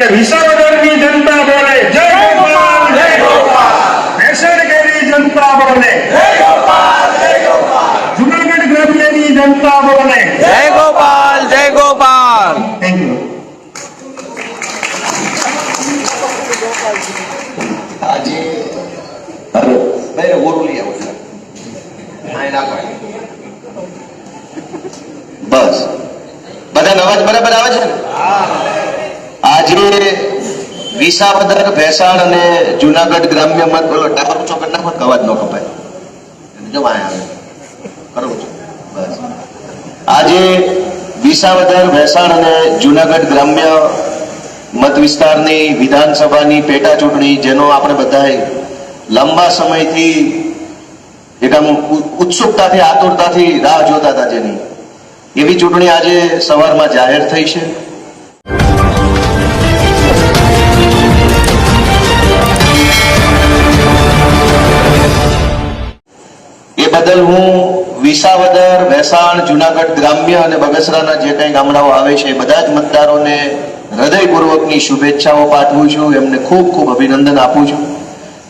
કે વિસાવદરની જનતા બોલે જય ગોપાલ જય ગોપાલ ભેસણ કેરી જનતા બોલે જય ગોપાલ જય ગોપાલ જુનાગઢ ગ્રામ્યની જનતા બોલે જય ગોપાલ જય ગોપાલ થેન્ક યુ આજે હવે બેરે ઓરું લઈ આવો જરા. અહીં નાખો અહીં. બસ બધાનો અવાજ બરાબર આવે છે ને આજે વિસાવદર ભેસાણ અને જુનાગઢ ગ્રામ્ય મત બોલો ટાવર ઊંચો કરી નાખો અવાજ ન કપાય. જો આવે કરું છું. બસ. આજે વિસાવદર ભેસાણ અને જુનાગઢ ગ્રામ્ય મત વિસ્તારની વિધાનસભાની પેટા ચૂંટણી, જેનો આપણે બધાએ લાંબા સમયથી એક આમ ઉત્સુકતાથી, આતુરતાથી રાહ જોતા હતા જેની. એવી ચૂંટણી આજે સવારમાં જાહેર થઈ છે. બદલ હું વિસાવદર ભેસાણ જુનાગઢ ગ્રામ્ય અને બગસરાના જે કંઈ ગામડાઓ આવે છે બધા જ મતદારોને હૃદયપૂર્વકની શુભેચ્છાઓ પાઠવું છું, એમને ખૂબ ખૂબ અભિનંદન આપું છું.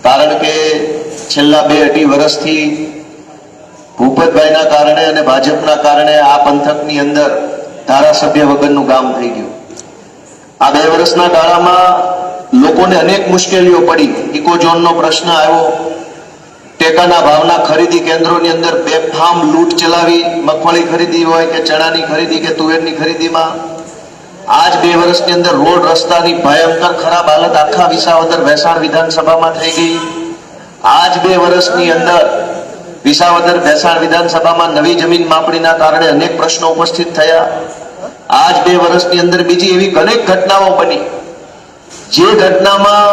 કારણ કે છેલ્લા બે અઢી વર્ષથી ભૂપતભાઈના કારણે અને ભાજપના કારણે આ પંથકની અંદર ધારાસભ્ય વગરનું ગામ થઈ ગયું. આ બે વર્ષના ગાળામાં લોકોને અનેક મુશ્કેલીઓ પડી. ઇકોઝોનનો પ્રશ્ન આવ્યો ટેકાના ભાવના ખરીદી કેન્દ્રોની અંદર બેફામ લૂંટ ચલાવી, મગફળી ખરીદી હોય કે ચણાની ખરીદી કે તુવેરની ખરીદીમાં. આજ બે વર્ષની અંદર રોડ રસ્તાની ભયંકર ખરાબ હાલત આખા વિસાવદર ભેસાણ વિધાનસભામાં થઈ ગઈ. આજ બે વર્ષની અંદર વિસાવદર ભેસાણ વિધાનસભામાં નવી જમીન માપણીના કારણે અનેક પ્રશ્નો ઉપસ્થિત થયા. આજ બે વર્ષની અંદર બીજી એવી અનેક ઘટનાઓ બની. જે ઘટનામાં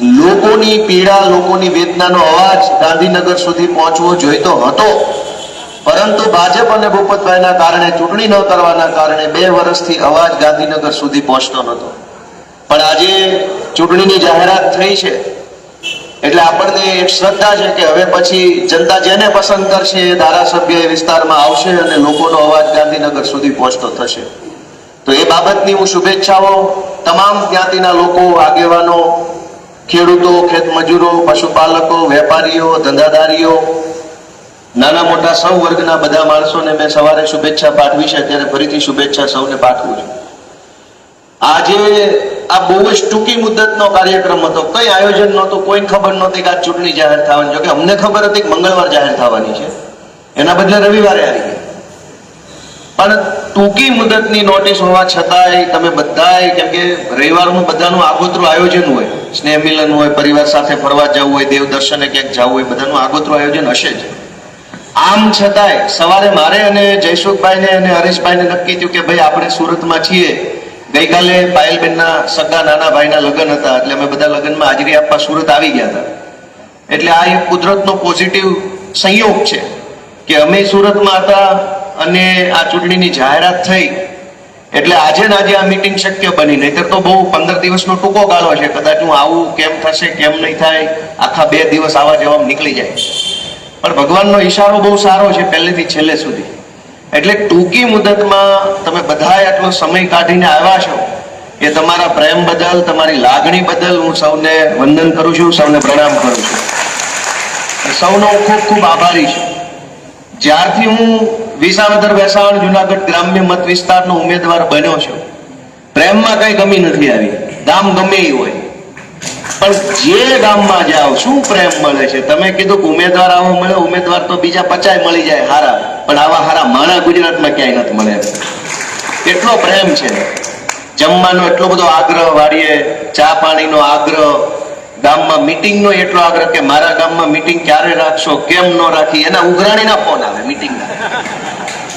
લોકોની પીડા, લોકોની વેદનાનો અવાજ ગાંધીનગર સુધી પહોંચવો જોઈતો હતો. પરંતુ ભાજપ અને ભૂપતભાઈના કારણે ચૂંટણી ન કરવાના કારણે બે વર્ષથી અવાજ ગાંધીનગર સુધી પહોંચતો નહોતો. પણ આજે ચૂંટણીની જાહેરાત થઈ છે. એટલે આપણને એક શ્રદ્ધા છે કે હવે પછી જનતા જેને પસંદ કરશે એ ધારાસભ્ય એ વિસ્તારમાં આવશે અને લોકોનો અવાજ ગાંધીનગર સુધી પહોંચતો થશે. તો એ બાબતની હું શુભેચ્છાઓ તમામ જ્ઞાતિના લોકો, આગેવાનો ખેડૂતો ખેતમજૂરો પશુપાલકો, વેપારીઓ, ધંધાદારીઓ, નાના મોટા સૌ વર્ગના બધા માણસોને મેં સવારે શુભેચ્છા પાઠવી છે ત્યારે ફરીથી શુભેચ્છા સૌને પાઠવું છું. આજે આ બહુ જ ટૂંકી મુદ્દતનો કાર્યક્રમ હતો. કઈ આયોજન નહોતું, કોઈ ખબર નહોતી કે આ ચૂંટણી જાહેર થવાની. જોકે અમને ખબર હતી કે મંગળવાર જાહેર થવાની છે. એના બદલે રવિવારે આવી ગઈ. પણ ટૂંકી મુદતની નોટિસ હોવા છતાંય તમે બધાય કેમ કે રવિવારનું બધાનું આગોતરું આયોજન હોય, સ્નેહ મિલન હોય, પરિવાર સાથે ફરવા જવું હોય, દેવ દર્શને ક્યાંક જવું હોય, બધાનું આગોતરું આયોજન હશે જ. આમ છતાંય સવારે મારે અને જયસુખભાઈને અને હરેશભાઈને નક્કી થયું કે ભાઈ આપણે સુરતમાં છીએ. ગઈકાલે પાયલબેનના સગા નાના ભાઈના લગ્ન હતા, એટલે અમે બધા લગ્નમાં હાજરી આપવા સુરત આવી ગયા હતા. એટલે આ એક કુદરતનો પોઝિટિવ સંયોગ છે કે અમે સુરતમાં હતા અને આ ચૂંટણીની જાહેરાત થઈ, એટલે આજે ને આજે આ મીટિંગ શક્ય બની. નહીતર તો બહુ પંદર દિવસનો ટૂંકો ગાળો છે. કદાચ હું આવું કેમ થશે, કેમ નહીં થાય, આખા બે દિવસ આવા જવાબ નીકળી જાય. પણ ભગવાનનો ઈશારો બહુ સારો છે પહેલેથી છેલ્લે સુધી. એટલે ટૂંકી મુદતમાં તમે બધાએ આટલો સમય કાઢીને આવ્યા છો એ તમારા પ્રેમ બદલ, તમારી લાગણી બદલ હું સૌને વંદન કરું છું, સૌને પ્રણામ કરું છું. સૌનો ખૂબ ખૂબ આભારી છું. જ્યારથી હું વિસાવદર, વેસાવળ, જુનાગઢ ગ્રામ્ય મત વિસ્તારનો ઉમેદવાર બન્યો છું, પ્રેમમાં કઈ કમી નથી આવી. ગામ ગમે એ હોય. પણ જે ગામમાં જાઓ, શું પ્રેમ મળે છે? તમે કીધું કે ઉમેદવાર આવો મળે, ઉમેદવાર તો બીજા પચાય મળી જાય, હારા. પણ આવા હારા માણા ગુજરાતમાં ક્યાંય નથી મળે. એટલો પ્રેમ છે. જમવાનો એટલો બધો આગ્રહ વાળીએ, ચા પાણીનો આગ્રહ ગામમાં મિટિંગનો એટલો આગ્રહ કે મારા ગામમાં મીટિંગ ક્યારે રાખશો, કેમ ન રાખી, એના ઉઘરાણીના ફોન આવે મીટિંગના.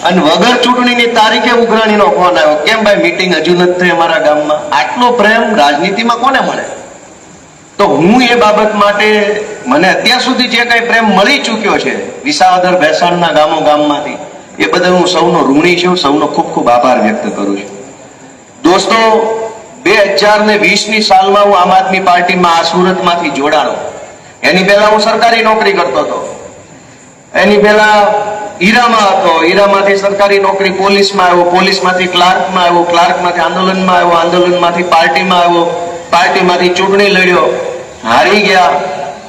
અને વગર ચૂંટણીની તારીખે ઉઘરાણીનો ફોન આવ્યો. કેમ ભાઈ, મીટિંગ હજુ નથી થઈ અમારા ગામમાં? આટલો પ્રેમ રાજનીતિમાં કોને મળે? તો હું એ બાબત માટે મને અત્યાર સુધી જે કઈ પ્રેમ મળી ચૂક્યો છે, વિસાવદર ભેસાણના ગામો ગામમાંથી, એ બદલ હું સૌનો ઋણી છું, સૌનો ખૂબ ખૂબ આભાર વ્યક્ત કરું છું. દોસ્તો બે હજાર ને વીસની સાલમાં હું આમ આદમી પાર્ટીમાં આ સુરતમાંથી જોડાણો. એની પહેલા હું સરકારી નોકરી કરતો હતો. એની પહેલા હીરામાં હતો. હીરામાંથી સરકારી નોકરી પોલીસમાં આવ્યો, પોલીસમાંથી ક્લાર્કમાં આવ્યો, ક્લાર્કમાંથી આંદોલનમાં આવ્યો, આંદોલનમાંથી પાર્ટીમાં આવ્યો, પાર્ટીમાંથી ચૂંટણી લડ્યો, હારી ગયા.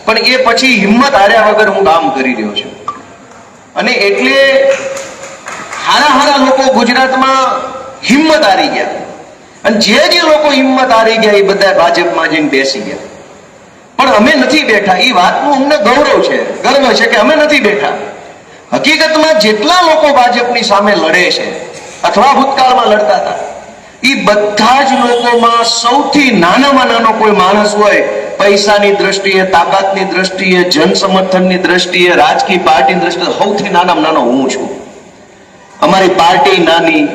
પણ એ પછી હિંમત હાર્યા વગર હું કામ કરી રહ્યો છું. અને એટલે હારા હારા લોકો ગુજરાતમાં હિંમત હારી ગયા. અને જે જે લોકો હિંમત હારી ગયા એ બધા ભાજપમાં જઈને બેસી ગયા. પણ અમે નથી બેઠા. એ વાતનું અમને ગૌરવ છે. ગર્વ છે કે અમે નથી બેઠા. હકીકતમાં જેટલા લોકો ભાજપની સામે લડે છે, અથવા ભૂતકાળમાં લડતા હતા એ બધા જ લોકોમાં સૌથી નાનામાં નાનો કોઈ માણસ હોય, પૈસાની દ્રષ્ટિએ, તાકાતની દ્રષ્ટિએ જન સમર્થનની દ્રષ્ટિએ, રાજકીય પાર્ટીની દ્રષ્ટિએ સૌથી નાનામાં નાનો હું છું. અમારી પાર્ટી નાની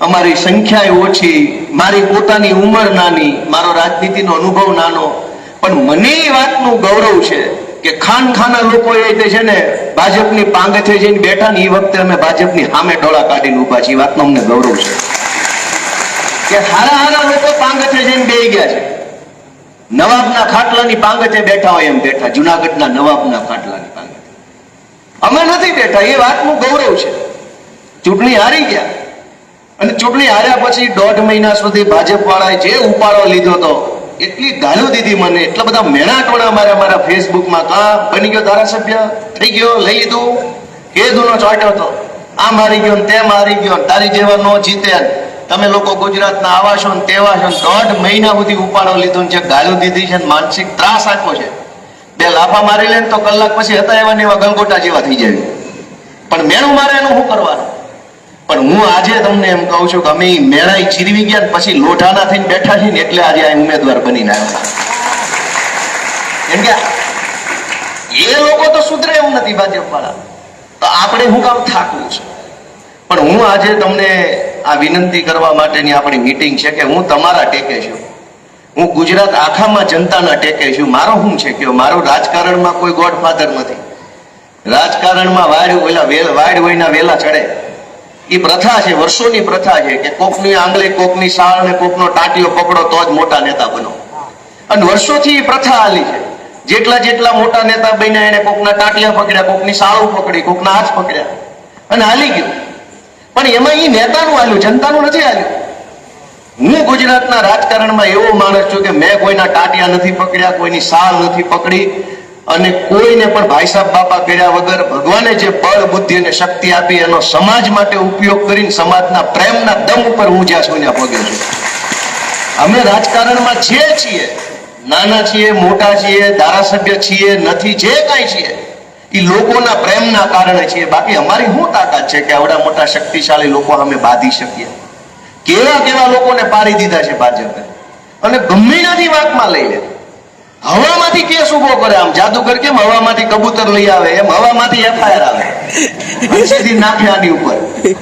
અમારી સંખ્યા ઓછી, મારી પોતાની ઉંમર નાની, મારો રાજનીતિનો અનુભવ નાનો. પણ મને એ વાતનું ગૌરવ છે કે ખાન ખાના લોકો એ તે છે ને ભાજપની પાંગથે જઈને બેઠા ને એ વખતે અમે ભાજપની સામે ડોળા કાઢીને ઊભા છીએ. વાતનો અમને ગૌરવ છે. કે હારા હારા લોકો પાંગથે જઈને બેહી ગયા છે. નવાબના ખાટલાની પાંગથે બેઠા હોય એમ બેઠા, જુનાગઢના નવાબના ખાટલાની પાંગથે. અમે નથી બેઠા, એ વાતનું ગૌરવ છે. ચૂંટણી હારી ગયા. અને ચૂંટણી હાર્યા પછી દોઢ મહિના સુધી ભાજપ વાળાએ જે ઉપાડો લીધો તો એટલી ગાળો દીધી મને. એટલા બધા મેણાટોણા મારા મારા ફેસબુકમાં. કા બની ગયો ધારાસભ્ય? થઈ ગયો? લઈ લીધું? એ દૂનો ચોટ્યો તો આ મારી ગયો તે મારી ગયો તારી જેવા નો જીતે તમે લોકો ગુજરાતના આવા છો ને તેવા છો દોઢ મહિના સુધી ઉપાડો લીધો જે ગાળો દીધી છે માનસિક ત્રાસ આપ્યો છે. બે લાફા મારી લે તો કલાક પછી હતા એવા ને એવા ગલગોટા જેવા થઈ જાય. પણ મેણું મારે એનું શું કરવાનું? પણ હું આજે તમને એમ કહું છું કે અમે મેળાઈ ચીરવી ગયા પછી લોઢાના થઈને બેઠા છીએ ને એટલે આજે આ ઉમેદવાર બનીને આવ્યા. કેમ કે એ લોકો તો સુધરે એવું નથી ભાજપ વાળા તો આપણે હું કામ થાકવું છે. પણ હું આજે તમને આ વિનંતી કરવા માટેની આપણી મીટિંગ છે કે હું તમારા ટેકે છું. હું ગુજરાત આખામાં જનતાના ટેકે છું. મારો શું છે કે મારો રાજકારણમાં કોઈ ગોડફાધર નથી. રાજકારણમાં વાડ ઓલા વેલ વાડ હોયના વેલા ચડે. એ પ્રથા છે, વર્ષોની પ્રથા છે કે કોકની આંગળી, કોકની શાળ ને કોકનો ટાંટિયો પકડો તો જ મોટા નેતા બનો. અને વર્ષોથી એ પ્રથા આલી છે. જેટલા જેટલા મોટા નેતા બન્યા એને કોકના ટાંટિયા પકડ્યા, કોકની સાળું પકડી, કોકના હાથ પકડ્યા. અને હાલી ગયું. પણ એમાં એ નેતાનું હાલ્યું, જનતાનું નથી હાલ્યું. હું ગુજરાતના રાજકારણમાં એવો માણસ છું કે મેં કોઈના ટાટિયા નથી પકડ્યા, કોઈની સાળ નથી પકડી અને કોઈને પણ ભાઈ સાહેબ બાપા કર્યા વગર ભગવાને જે બળ, બુદ્ધિ અને શક્તિ આપી એનો સમાજ માટે ઉપયોગ કરીને સમાજના પ્રેમના દમ ઉપર હું જ્યાં છું ત્યાં પગે છું. અમે રાજકારણમાં છીએ છીએ. નાના છીએ, મોટા છીએ, ધારાસભ્ય છીએ, નથી, જે કાંઈ છીએ. એ લોકોના પ્રેમના કારણે છીએ. બાકી અમારી શું તાકાત છે કે આવડા મોટા શક્તિશાળી લોકો અમે બાંધી શકીએ? કેવા કેવા લોકોને પાડી દીધા છે ભાજપે? અને ગમે વાતમાં લઈ લે. હવામાંથી કેસ ઊભો કરે, આમ જાદુગર કેમ હવામાંથી કબૂતર લઈ આવે? એમ હવામાંથી એફઆઈઆર આવે. સીધી નાખે આની ઉપર.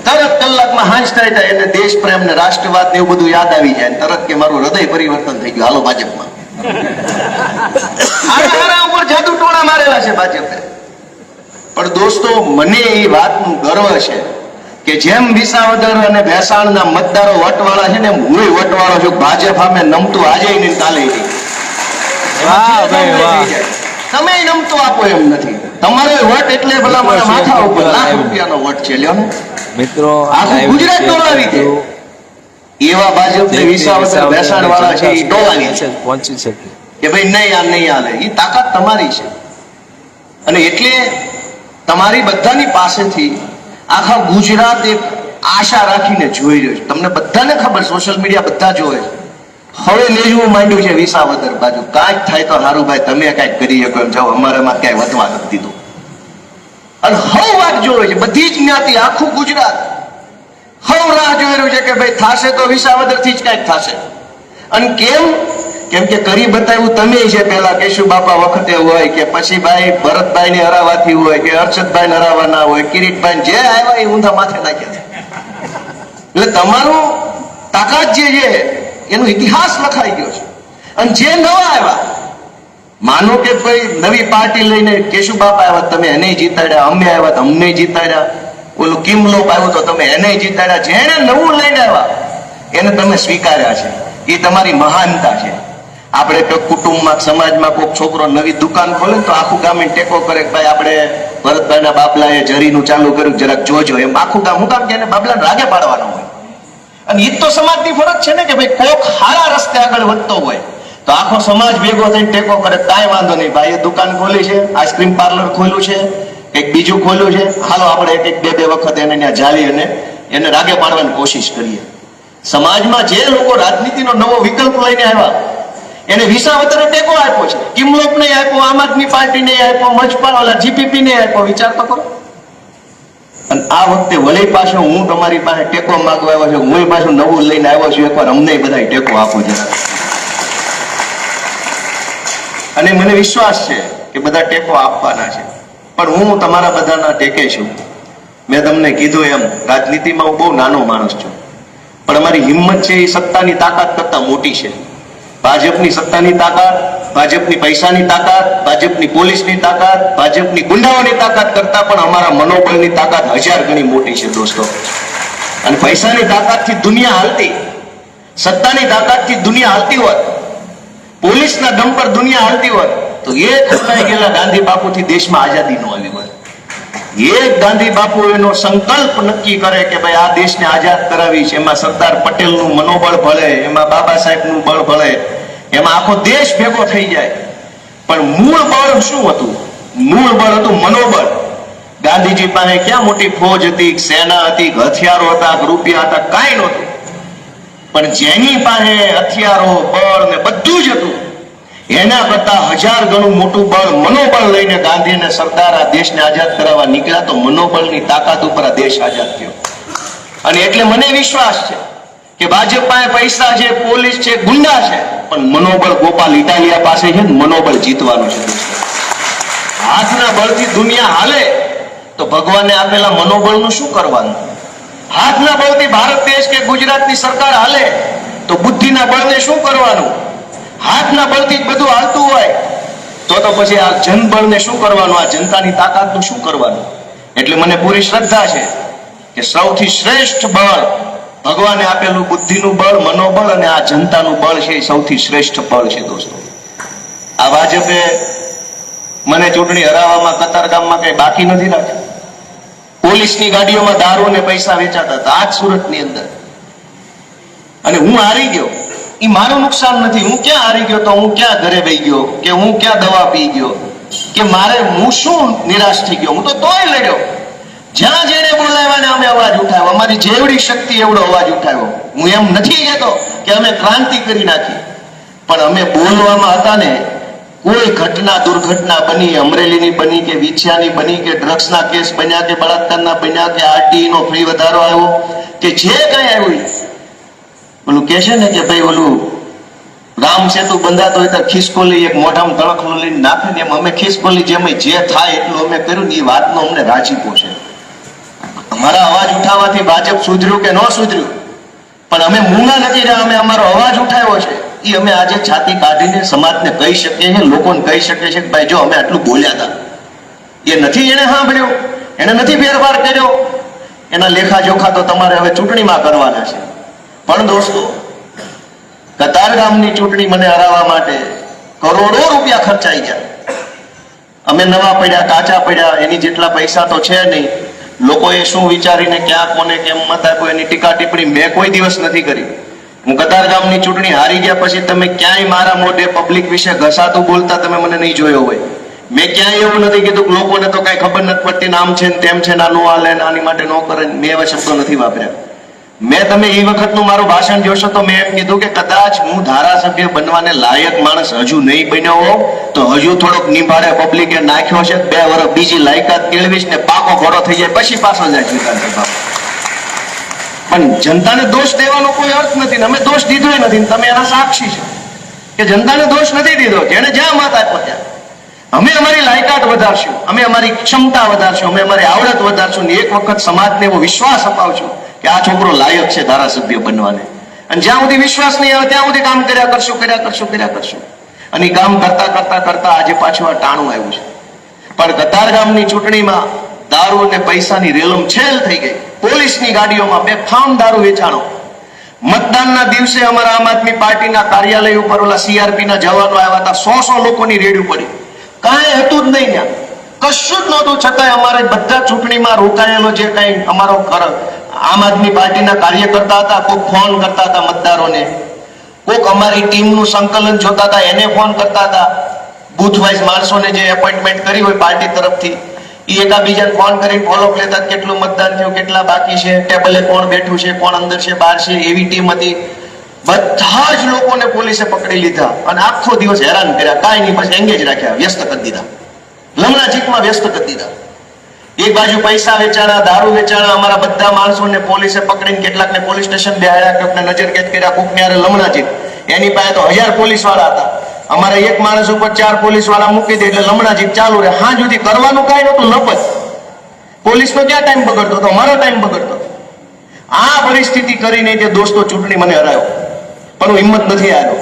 તરત કલાકમાં હાંસ થાય થાય એટલે દેશ ને રાષ્ટ્રવાદ ને એવું બધું યાદ આવી જાય તરત કે મારું હૃદય પરિવર્તન થઈ ગયું. હાલો, ભાજપમાં. ઉપર જાદુ ટોણા મારેલા છે ભાજપે. પણ દોસ્તો, મને એ વાતનું ગર્વ છે કે જેમ વિસાવદર અને ભેસાણના મતદારો વટવાળા છે ને હું વટવાળો છું. ભાજપ સામે નમતું આજે નહીં કાલે નહીં. વાહ ભાઈ વાહ. તમે નમતું આપો એમ નથી. તમારો વટ એટલે ભલા મારા માથા ઉપર લાખ રૂપિયાનો વટ છે લ્યો ને. મિત્રો આખું ગુજરાત ડોલાવી દે. એવા ભાજપ ને વિસાવદર ભેસાણ વાળા છે એ ડોલાવી છે. પહોંચી શકે કે ભાઈ નહીં આ નહીં હાલે એ તાકાત તમારી છે. અને એટલે તમારી બધાની પાસેથી આખા ગુજરાત એક આશા રાખીને જોઈ રહ્યો છે. તમને બધાને ખબર સોશિયલ મીડિયા બધા જોવે છે. હવે લેવું માંડ્યું છે વિસાવદર બાજુ. કાંઈક થાય તો હારું ભાઈ, તમે કાંઈક કરી શકો એમ. જાઓ અમારામાં ક્યાંય વધવા નથી દીધું. અને હવ વાત જોવે છે, બધી જ જ્ઞાતિ, આખું ગુજરાત. હવ રાહ જોઈ રહ્યું છે કે ભાઈ થાશે તો વિસાવદરથી જ કાંઈક થશે. અને કેમ? કેમ કે કરી બતાવ્યું તમે છે પેલા કેશુ બાપા વખતે હોય કે પછી ભાઈ ભરતભાઈ ને હરાવાથી હોય કે હર્ષદભાઈ ને હરાવાના હોય કિરીટભાઈ જે આવ્યા એ ઊંધા માથે નાખ્યા એટલે તમારું તાકાત જે છે એનો ઇતિહાસ લખાઈ ગયો છે. અને જે નવા આવ્યા, માનો કે કોઈ નવી પાર્ટી લઈને કેશુ બાપા આવ્યા, તમે એને જીતાડ્યા, અમે આવ્યા, તો અમને જીતાડ્યા. ઓલું કિમલોપ આવ્યો તો તમે એને જીતાડ્યા. જેને નવું લઈને આવ્યા, એને તમે સ્વીકાર્યા છે. એ તમારી મહાનતા છે. આપણે કોઈ કુટુંબમાં, સમાજમાં કોઈક છોકરો નવી દુકાન ખોલે તો આખું ગામે ટેકો કરે ભાઈ આપણે ભરતભાઈના બાપલાએ જરીનું ચાલુ કર્યું, જરાક જોજો. એમ આખું ગામ, હું કામ કે બાબલાને રાગે પાડવાનો હોય? અને એ તો તો સમાજની ફરજ છે ને કે ભાઈ કોક હારા રસ્તે આગળ વધતો હોય. તો આખો સમાજ ભેગો થઈને ટેકો કરે, કાંઈ વાંધો નહીં. ભાઈ, એ દુકાન ખોલી છે, આઈસ્ક્રીમ પાર્લર ખોલ્યું છે, કંઈક બીજું ખોલ્યું છે. હાલો, આપણે એક એક બે બે વખત એને ત્યાં જાળી અને એને રાગે પાડવાની કોશિશ કરીએ. સમાજમાં જે લોકો રાજનીતિનો નવો વિકલ્પ લઈને આવ્યા, એને વિસાવતરે ટેકો આપ્યો છે. કિમલોક નહીં આપ્યો, આમ આદમી પાર્ટી ને આપ્યો મજપાલ જીપીપી ને આપ્યો. વિચાર તો કરો. અને આ વખતે વલય પાછો હું તમારી પાસે ટેકો માંગવા આવ્યો છું. હું પાછું નવું લઈને આવ્યો છું. એકવાર અમને બધા ટેકો આપો છે અને મને વિશ્વાસ છે કે બધા ટેકો આપવાના છે. પણ હું તમારા બધાના ટેકે છું. મેં તમને કીધું એમ, રાજનીતિમાં હું બહુ નાનો માણસ છું. પણ અમારી હિંમત છે એ સત્તાની તાકાત કરતા મોટી છે. ભાજપની સત્તાની તાકાત, ભાજપની પૈસાની તાકાત, ભાજપની પોલીસની તાકાત, ભાજપની ગુંડાઓની તાકાત કરતા પણ અમારા મનોબળની તાકાત હજાર ગણી મોટી છે દોસ્તો. અને પૈસાની તાકાતથી દુનિયા હાલતી. સત્તાની તાકાતથી દુનિયા હાલતી હોત. પોલીસના દમ પર દુનિયા હાલતી હોત. તો એ હટાઈ ગયેલા ગાંધી બાપુથી દેશમાં આઝાદી ન આવી હોત. એક ગાંધી બાપુ એનો સંકલ્પ નક્કી કરે કે ભાઈ આ દેશને આઝાદ કરાવી છે એમાં સરદાર પટેલનું મનોબળ ભળે એમાં બાબા સાહેબનું બળ ભળે એમાં આખો દેશ ભેગો થઈ જાય. પણ મૂળ બળ શું હતું? મૂળ બળ હતું મનોબળ. ગાંધીજી પાસે ક્યાં મોટી ફોજ હતી, સેના હતી, હથિયારો હતા, રૂપિયા હતા, કાંઈ નહોતું. પણ જેની પાસે હથિયારો, બળ ને બધું જ હતું એના કરતા હજાર ગણું મોટું બળ મનોબળ લઈને ગાંધી અને સરદાર આ દેશને આઝાદ કરાવવા નીકળ્યા તો મનોબળની તાકાત ઉપર આ દેશ આઝાદ થયો. અને એટલે મને વિશ્વાસ છે કે ભાજપ પાસે પૈસા છે, પોલીસ છે, ગુંડા છે, પણ મનોબળ ગોપાલ ઇટાલિયા પાસે છે મનોબળ જીતવાનું છે. હાથના બળથી દુનિયા હાલે તો ભગવાને આપેલા મનોબળનું શું કરવાનું? હાથના બળથી ભારત દેશ કે ગુજરાતની સરકાર હાલે તો બુદ્ધિના બળને શું કરવાનું? હાથના બળથી જ બધું હાલતું હોય, તો તો પછી આ જનબળને શું કરવાનું? આ જનતાની તાકાતનું શું કરવાનું? એટલે મને પૂરી શ્રદ્ધા છે કે સૌથી શ્રેષ્ઠ બળ, ભગવાને આપેલું બુદ્ધિનું બળ, મનોબળ અને આ જનતાનું બળ છે એ સૌથી શ્રેષ્ઠ બળ છે દોસ્તો. આ ભાજપે મને ચૂંટણી હરાવવામાં કતારગામમાં કઈ બાકી નથી રાખ્યું. પોલીસની ગાડીઓમાં દારૂ અને પૈસા વેચાતા હતા, આજ સુરતની અંદર. અને હું હારી ગયો. એ મારું નુકસાન નથી. હું ક્યાં હારી ગયો તો હું ક્યાં ઘરે વહી ગયો? કે હું ક્યાં દવા પી ગયો? કે મારે હું શું નિરાશ થઈ ગયો? હું તો તોય લડ્યો. જ્યાં જેને બોલાવ્યા ને અમે અવાજ ઉઠાવ્યો. અમારી જેવડી શક્તિ એવડો અવાજ ઉઠાવ્યો. હું એમ નથી કહેતો કે અમે ક્રાંતિ કરી નાખી. પણ અમે બોલવામાં હતા ને, કોઈ ઘટના દુર્ઘટના બની, અમરેલીની બની કે વિછ્યાની બની કે ડ્રગ્સના કેસ બન્યા કે બળાત્કારના બન્યા કે આરટીઈનો ફ્રી વધારો આવ્યો કે જે કંઈ આવ્યું ઓલું કે છે ને કે ભાઈ ઓલું રામ સેતુ બંધાતો હોય તો ખિસકોલી એક મોઢામાં તણખલું લઈને નાખે ને એમ અમે ખિસકોલી જેમ જે થાય એટલું અમે કર્યું ને એ વાતનો અમને રાજીપો છે અમારા અવાજ ઉઠાવવાથી ભાજપ સુધર્યું કે ન સુધર્યું? પણ અમે મૂંગા નથી રહ્યા, અમે અમારો અવાજ ઉઠાવ્યો છે. એ અમે આજે છાતી કાઢીને સમાજને કહી શકીએ છીએ, લોકોને કહી શકીએ છીએ કે ભાઈ જો અમે આટલું બોલ્યા હતા. એ નથી એને સાંભળ્યું, એને નથી ફેરફાર કર્યો. એના લેખા જોખા તો તમારે હવે ચૂંટણીમાં કરવાના છે. પણ દોસ્તો કતારગામની ચૂંટણી મને હરાવવા માટે કરોડો રૂપિયા ખર્ચાઈ ગયા. અમે નવા પડ્યા, કાચા પડ્યા, એની જેટલા પૈસા તો છે નહીં. લોકોએ શું વિચારીને ક્યાં, કોને કેમ મત આપ્યો, એની ટીકા ટિપ્પણી મેં કોઈ દિવસ નથી કરી. હું કતારગામની ચૂંટણી હારી ગયા પછી તમે ક્યાંય મારા મોઢે પબ્લિક વિશે ઘસાતું બોલતા તમે મને નહીં જોયો હોય. મેં ક્યાંય એવું નથી કીધું લોકોને તો કઈ ખબર નથી પડતી, નામ છે ને તેમ છે ને આનું હાલે નાની માટે ન કરે મેં એવા શબ્દો નથી વાપર્યા. મેં તમે એ વખતનું મારું ભાષણ જોશો તો મેં એમ કીધું કે કદાચ હું ધારાસભ્ય બનવાને લાયક માણસ હજુ નહીં બન્યો હોઉં, તો હજુ થોડોક નિભાડે પબ્લિકે નાખ્યો છે, બે વર્ષ બીજી લાયકાત કેળવીશ ને પાકો ઘોડો થઈ જાય, પછી પાછો જાય વિધાનસભા પણ જનતાને દોષ દેવાનો કોઈ અર્થ નથી અમે દોષ દીધો નથી તમે એના સાક્ષી છો કે જનતાને દોષ નથી દીધો જેને જ્યાં મત આપ્યો અમે અમારી લાયકાત વધારશું, અમે અમારી ક્ષમતા વધારશું, અમે અમારી આવડત વધારશું ને એક વખત સમાજને એવો વિશ્વાસ અપાવશું કે આ છોકરો લાયક છે ધારાસભ્ય બનવાને. અને જ્યાં સુધી વિશ્વાસ નહીં આવે, ત્યાં સુધી કામ કર્યા કરશું કર્યા કરશું કર્યા કરશું. અને કામ કરતા કરતા કરતા આજે પાછું આ ટાણું આવ્યું છે. પણ કતારગામની ચૂંટણીમાં દારૂ અને પૈસાની રેલમ છેલ થઈ ગઈ. પોલીસની ગાડીઓમાં બે ફામ દારૂ વેચાણો. મતદાનના દિવસે અમારા આમ આદમી પાર્ટીના કાર્યાલય ઉપર ઓલા સીઆરપીના જવાનો આવ્યા હતા. સો સો લોકોની રેડ પડી કાંઈ હતું જ નહીં ત્યાં. કશું જ નહોતું. છતાંય અમારે બધા ચૂંટણીમાં રોકાયેલો જે કંઈ અમારો કર- આમ આદમી પાર્ટીના કાર્યકર્તા હતા કોઈક ફોન કરતા હતા મતદારોને. કોઈક અમારી ટીમનું સંકલન જોતા હતા, એને ફોન કરતા હતા. બુથ વાઇઝ માણસોને જે એપોઇન્ટમેન્ટ કરી હોય પાર્ટી તરફથી એ એકાબીજાને ફોન કરીને ફોલોઅપ લેતા કેટલું મતદાન થયું, કેટલા બાકી છે ટેબલે કોણ બેઠું છે, કોણ અંદર છે, બહાર છે, એવી ટીમ હતી. બધા જ લોકોને પોલીસે પકડી લીધા અને આખો દિવસ હેરાન કર્યા, કાંઈ નહીં, પછી એંગેજ રાખ્યા, વ્યસ્ત કરી દીધા. લમણા વ્યસ્ત કરી દીધા. એક બાજુ પૈસા વેચાણા, દારૂ વેચાણા, અમારા બધા માણસોને પોલીસે પકડીને કેટલાકને પોલીસ સ્ટેશન બેહાડ્યા કોઈકને નજરકેદ કર્યા કોઈકને હારે લમણાજી એની પાસે તો હજાર પોલીસવાળા હતા. અમારે એક માણસ ઉપર ચાર પોલીસવાળા મૂકી દે એટલે લમણાજી ચાલુ રહે. હા સુધી કરવાનું કાંઈ નતું લપત. પોલીસનો ક્યાં ટાઈમ બગડતો હતો? મારો ટાઈમ બગડતો આ પરિસ્થિતિ કરીને જે દોસ્તો ચૂંટણી મને હરાયો. પણ હું હિંમત નથી આવ્યો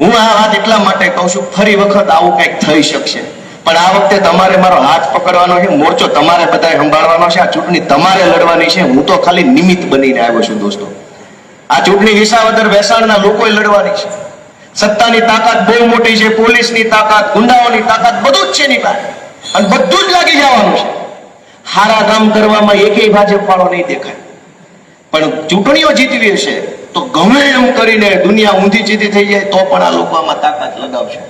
હું આ વાત એટલા માટે કહું છું, ફરી વખત આવું કંઈક થઈ શકશે. પણ આ વખતે તમારે મારો હાથ પકડવાનો છે, મોરચો તમારે બધાએ સંભાળવાનો છે, આ ચૂંટણી તમારે લડવાની છે, હું તો ખાલી નિમિત્ત બનીને આવ્યો છું દોસ્તો. આ ચૂંટણી વિસાવદર વેસાણના લોકોએ લડવાની છે. સત્તાની તાકાત બહુ મોટી છે, પોલીસની તાકાત, ગુંડાઓની તાકાત બધું જ છે એની પાસે. અને બધું જ લાગી જવાનું છે. હારા કામ કરવામાં એકેય ભાજપ વાળો નહીં દેખાય. પણ ચૂંટણીઓ જીતવી હશે તો ગમે એમ કરીને દુનિયા ઊંધી જીતી થઈ જાય, તો પણ આ લોકો આમાં તાકાત લગાવશે.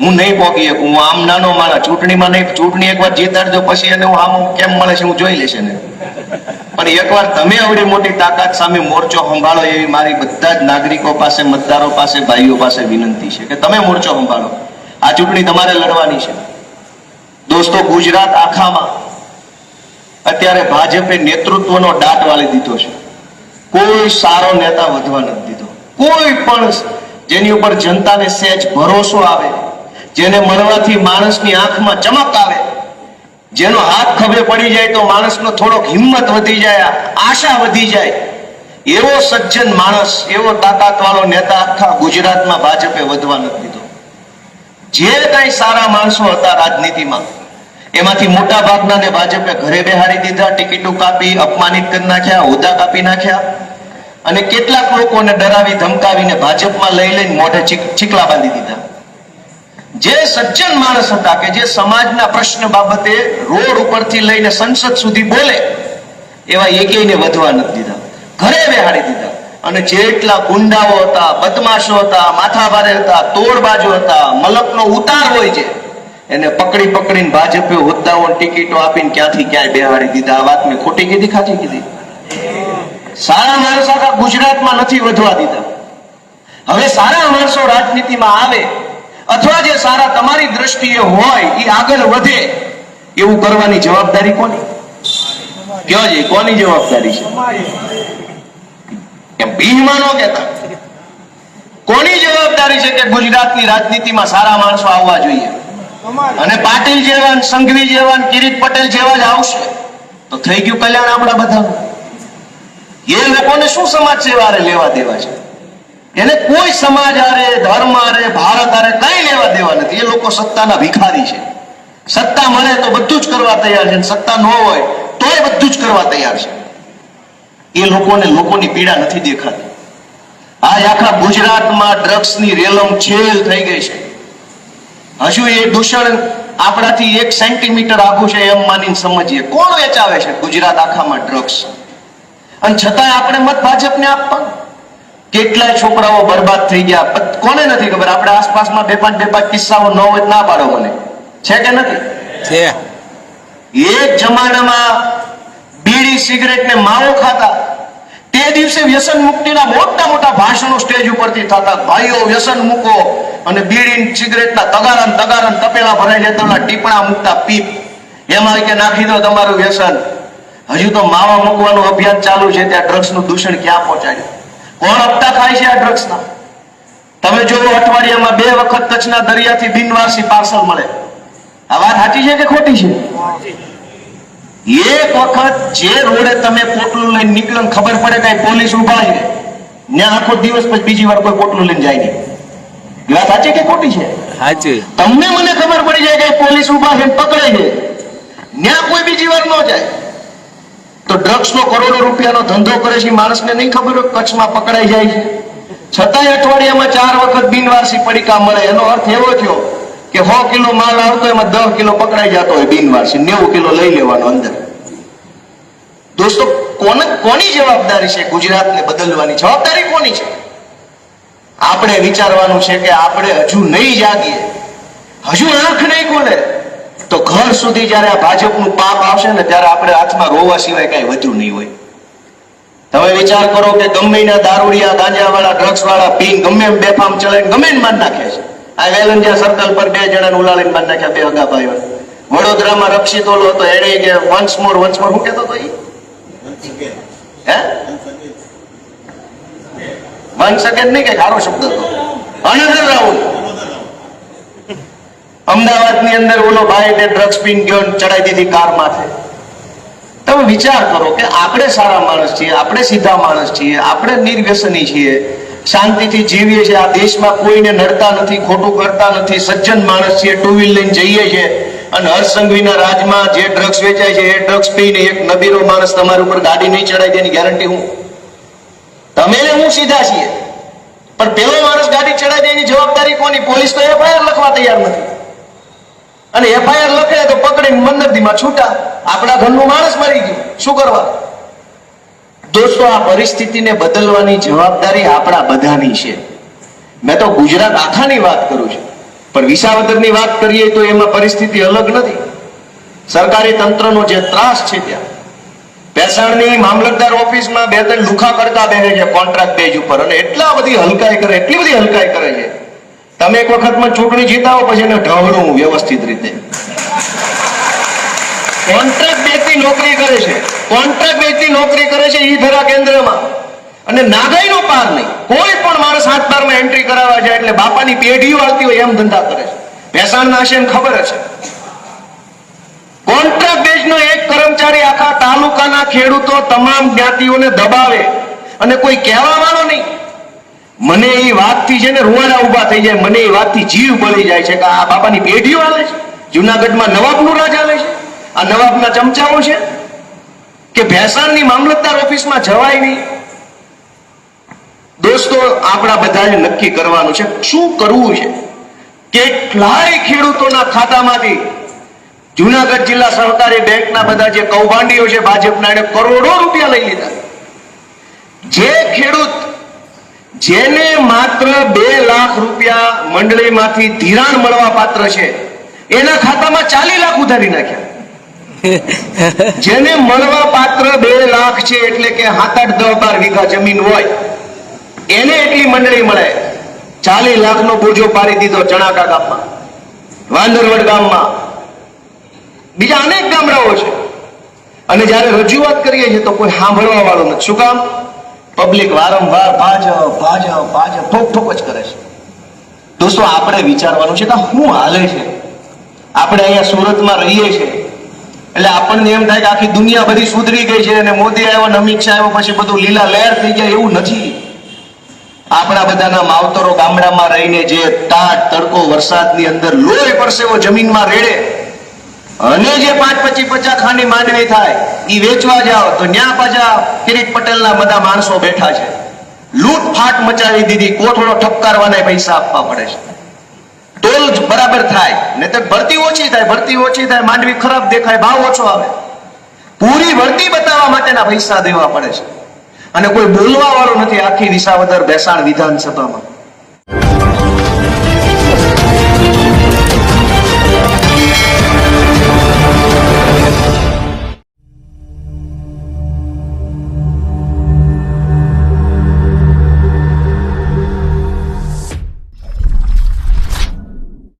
હું નહીં પોકી શકું, હું આમ નાનો મારા ચૂંટણીમાં નહીં, ચૂંટણી એકવાર જીતાડજો પછી એને હું આમ કેમ મળે છે, હું જોઈ લેશે ને પણ એકવાર તમે આવડી મોટી તાકાત સામે મોરચો સંભાળો એવી મારી બધા જ નાગરિકો પાસે, મતદારો પાસે, ભાઈઓ પાસે વિનંતી છે કે તમે મોરચો સંભાળો. આ ચૂંટણી તમારે લડવાની છે. દોસ્તો, ગુજરાત આખામાં અત્યારે ભાજપે નેતૃત્વનો દાટ વાળી દીધો છે. કોઈ સારો નેતા વધવા નથી દીધો. કોઈ પણ જેની ઉપર જનતાને સહેજ ભરોસો આવે જેને મળવાથી માણસની આંખમાં ચમક આવે. જેનો હાથ ખભે પડી જાય તો માણસનો થોડોક હિંમત વધી જાય, આશા વધી જાય. એવો સજ્જન માણસ, એવો તાકાત વાળો નેતા આખા ગુજરાતમાં ભાજપે વધવા નથી દીધો. જે કાંઈ સારા માણસો હતા રાજનીતિમાં, એમાંથી મોટા ભાગનાને ભાજપે ઘરે બેહારી દીધા, ટિકિટો કાપી, અપમાનિત કરી નાખ્યા, હોદ્દા કાપી નાખ્યા. અને કેટલાક લોકોને ડરાવી, ધમકાવીને ભાજપમાં લઈ લઈને મોઢે ચીક- ચીકલા બાંધી દીધા. જે સજ્જન માણસ હતા કે જે સમાજના પ્રશ્ન બાબતે રોડ ઉપરથી લઈને સંસદ સુધી બોલે, એવા એકેયને વધવા નથી દીધા. ઘરે બેહાડી દીધા. અને જેટલા ગુંડાઓ હતા, બદમાશો હતા, માથાભારે હતા, તોડબાજો હતા, મલકનો ઉતાર હોય છે, એને પકડી પકડીને ભાજપે હોદ્દાઓ ટિકિટો આપીને ક્યાંથી ક્યાંય બેહાડી દીધા? આ વાત મેં ખોટી કીધી ખાતી કીધી? સારા માણસો આખા ગુજરાતમાં નથી વધવા દીધા. હવે સારા માણસો રાજનીતિમાં આવે અથવા જે સારા તમારી દ્રષ્ટિએ હોય એ આગળ વધે, એવું કરવાની જવાબદારી કોની? કયો છે? કોની જવાબદારી છે? બીજમાં ન કહેતા. કોની જવાબદારી છે કે ગુજરાતની રાજનીતિમાં સારા માણસો આવવા જોઈએ? અને પાટીલ જેવા, સંઘવી જેવા, કિરીટ પટેલ જેવા જ આવશે? તો થઈ ગયું કલ્યાણ આપણા બધા એ લોકોને શું સમાજ સેવા હારે લેવા દેવા છે? એને કોઈ સમાજ હારે ધર્મ હારે ભારત હારે કઈ લેવા દેવા નથી. એ લોકો સત્તાના ભિખારી છે. સત્તા મળે તો બધું જ કરવા તૈયાર છે સત્તા ન હોય તોય બધું જ કરવા તૈયાર છે. એ લોકોને લોકોની પીડા નથી દેખાતી. આ આખા ગુજરાતમાં ડ્રગ્સની રેલમ છેલ થઈ ગઈ છે. હજુ એ દૂષણ આપણાથી એક સેન્ટીમીટર આખું છે એમ માનીને સમજીએ. કોણ વેચાવે છે ગુજરાત આખામાં ડ્રગ્સ? અને છતાંય આપણે મત ભાજપને આપવા કેટલાય છોકરાઓ બરબાદ થઈ ગયા. કોને નથી ખબર? આપણે આસપાસમાં બે પાંચ બે પાંચ કિસ્સાઓ ન હોય ના પાડો મને છે કે નથી? છે. એક જમાનામાં બીડી સિગરેટ ને માવો ખાતા. તે દિવસે વ્યસન મુક્તિના મોટા મોટા ભાષણો સ્ટેજ ઉપરથી થતા. ભાઈઓ વ્યસન મૂકો અને બીડી સિગરેટના તગારન તગારન તપેલા ભરાઈ લેતા ટીપણા મૂકતા. પીપ. એમાં કે નાખી દો તમારું વ્યસન. હજુ તો માવા મૂકવાનું અભિયાન ચાલુ છે. ત્યાં ડ્રગ્સનું દૂષણ ક્યાં પહોંચાડ્યું? કોણ હપ્તા ખાય છે આ ડ્રગ્સના તમે જો અઠવાડિયામાં બે વખત કચ્છના દરિયાથી બિનવારસી પાર્સલ મળે. આ વાત સાચી છે કે ખોટી છે? એક વખત જે રોડે તમે પોટલું લઈને નીકળો ખબર પડે કે પોલીસ ઊભા છે. ત્યાં આખો દિવસ પછી બીજી વાર કોઈ પોટલું લઈને જાય નહીં. વાત સાચી કે ખોટી છે? સાચી. તમને મને ખબર પડી જાય કે પોલીસ ઊભા છે પકડે છે. ત્યાં કોઈ બીજી વાર ન જાય. તો ડ્રગ્સનો કરોડો રૂપિયાનો ધંધો કરે છે માણસને નહીં ખબર હોય કચ્છમાં પકડાઈ જાય છતાંય અઠવાડિયામાં ચાર વખત બિનવારસી પડીકા મળે. એનો અર્થ એવો થયો કે સો કિલો માલ આવતો એમાં દસ કિલો પકડાઈ જતો હોય બિનવારસી. નેવું કિલો લઈ લેવાનો અંદર. દોસ્તો, કોને કોની જવાબદારી છે ગુજરાતને બદલવાની? જવાબદારી કોની છે? આપણે વિચારવાનું છે કે આપણે હજુ નહીં જાગીએ. હજુ આંખ નહીં ખોલે. તો ઘર સુધી જ્યારે આ ભાજપનું પાપ આવશે ને ત્યારે આપણે હાથમાં રોવા સિવાય કઈ વધ્યું નહીં હોય. તમે વિચાર કરો કે ગમે એના દારૂડિયા, ગાંજાવાળા ડ્રગ્સ વાળા પીન ગમે એમ બેફામ ચલાવીને ગમે માર નાખે છે. આ વેલંજા સર્કલ પર બે જણાને ઉલાળીને માર નાખ્યા બે અગા ભાઈઓ વડોદરામાં રક્ષિત ઓલો હતો એણે કે વન્સ મોર વન્સ મોર શું કહેતો હતો એ હે? વન અગેન નહીં કે સારો શબ્દ હતો. અનધર રાઉન્ડ અમદાવાદની અંદર ઓલો ભાઈ ને ડ્રગ્સ પીન ગયો ચડાઈ દીધી કાર માથે. તમે વિચાર કરો કે આપણે સારા માણસ છીએ, આપણે સીધા માણસ છીએ, આપણે નિર્વ્યસની છીએ, શાંતિથી જીવીએ છીએ. આ દેશમાં કોઈને નડતા નથી, ખોટું કરતા નથી, સજ્જન માણસ છીએ ટુ વ્હીલ લઈને જઈએ છીએ અને હરસંઘવીના રાજમાં જે ડ્રગ્સ વેચાય છે, એ ડ્રગ્સ પીને એક નબીરો માણસ તમારી ઉપર ગાડી નહીં ચડાય તેની ગેરંટી હું? તમે હું સીધા છીએ. પણ પેલો માણસ ગાડી ચડાવી દે એની જવાબદારી કોની? પોલીસ તો એફઆઈઆર લખવા તૈયાર નથી. અને એફઆઈઆર લખે તો પકડીને મંદરદીમાં છૂટા. આપણા ઘરનું માણસ મરી ગયું. શું કરવા? દોસ્તો, આ પરિસ્થિતિને બદલવાની જવાબદારી આપણા બધાની છે. મેં તો ગુજરાત આખાની વાત કરું છું. પણ વિસાવદરની વાત કરીએ તો એમાં પરિસ્થિતિ અલગ નથી. સરકારી તંત્રનો જે ત્રાસ છે ત્યાં. ભેસાણની મામલતદાર ઓફિસમાં બે ત્રણ લુખા કરતા બેસે છે, કોન્ટ્રાક્ટ બેજ ઉપર. અને એટલા બધી હલકાઈ કરે, એટલી બધી હલકાઈ કરે છે. તમે એક વખતમાં ચૂંટણી જીતાવો, પછી એને ઢવળું વ્યવસ્થિત રીતે. કોન્ટ્રાક્ટ બેઝની નોકરી કરે છે. કોન્ટ્રાક્ટ બેઝની નોકરી કરે છે ઈ ધરા કેન્દ્રમાં. અને નાગાઈનો પાર નહીં. કોઈ પણ માણસ હાથ બારમાં એન્ટ્રી કરાવવા જાય એટલે બાપાની પેઢીઓ આવતી હોય એમ ધંધા કરે છે. ભેસાણના હશે એમ ખબર હશે કોન્ટ્રાક્ટ બેઝનો એક કર્મચારી આખા તાલુકાના ખેડૂતો તમામ જ્ઞાતિઓને દબાવે અને કોઈ કહેવા વાળો નહીં. મને એ વાતથી છે ને રૂવાડા ઊભા થઈ જાય. મને એ વાતથી જીવ બળી જાય છે કે આ બાપાની પેઢીઓ આવે છે. જુનાગઢમાં નવાબનું રાજ આવે છે. આ નવાબના ચમચાઓ છે કે ભેસાણની મામલતદાર ઓફિસમાં જવાય નહીં. દોસ્તો, આપણા બધાએ નક્કી કરવાનું છે શું કરવું છે? કેટલાય ખેડૂતોના ખાતામાંથી જુનાગઢ જિલ્લા સહકારી બેંકના બધા જે કૌભાંડીઓ છે, ભાજપના એને કરોડો રૂપિયા લઈ લીધા. જે ખેડૂત જેને માત્ર બે લાખ રૂપિયા મંડળીમાંથી ધિરાણ મળવા પાત્ર છે એના ખાતામાં ચાલી લાખ ઉધારી નાખ્યા. જેને મળવા પાત્ર બે લાખ છે એટલે કે સાત આઠ દસ બાર વીઘા જમીન હોય એને એટલી મંડળી મળે. ચાલી લાખનો બોજો પાડી દીધો ચણાકા ગામમાં વાંદરવડ ગામમાં. બીજા અનેક ગામડાઓ છે. અને જ્યારે રજૂઆત કરીએ છીએ તો કોઈ સાંભળવા વાળો નથી. શું કામ? પબ્લિક વારંવાર ભાજપ ભાજપ ભાજપ ઠોક ઠોક જ કરે છે. દોસ્તો, આપણે વિચારવાનું છે કે શું હાલે છે? આપણે અહીંયા સુરતમાં રહીએ છીએ એટલે આપણને એમ થાય કે આખી દુનિયા બધી સુધરી ગઈ છે અને મોદી આવ્યો અને અમિત શાહ આવ્યો, પછી બધું લીલા લહેર થઈ ગયા, એવું નથી. આપણા બધાના માવતરો ગામડામાં રહીને જે તાટ, તડકો, વરસાદની અંદર લોહી પરસેવો જમીનમાં રેડે. અને જે પાંચ પચી પચાસ ખાની માંડવી થાય એ વેચવા જાઓ તો ન્યા પાછા કિરીટ પટેલના બધા માણસો બેઠા છે. લૂંટ ફાટ મચાવી દીધી, કોથળો ઠપકારવાના પૈસા આપવા પડે છે. ટોલ બરાબર થાય, નહીતર ભરતી ઓછી થાય, ભરતી ઓછી થાય, માંડવી ખરાબ દેખાય, ભાવ ઓછો આવે. પૂરી ભરતી બતાવવા માટેના પૈસા દેવા પડે છે. અને કોઈ બોલવા વાળો નથી, આખી વિસાવદર બેસાણ વિધાનસભામાં.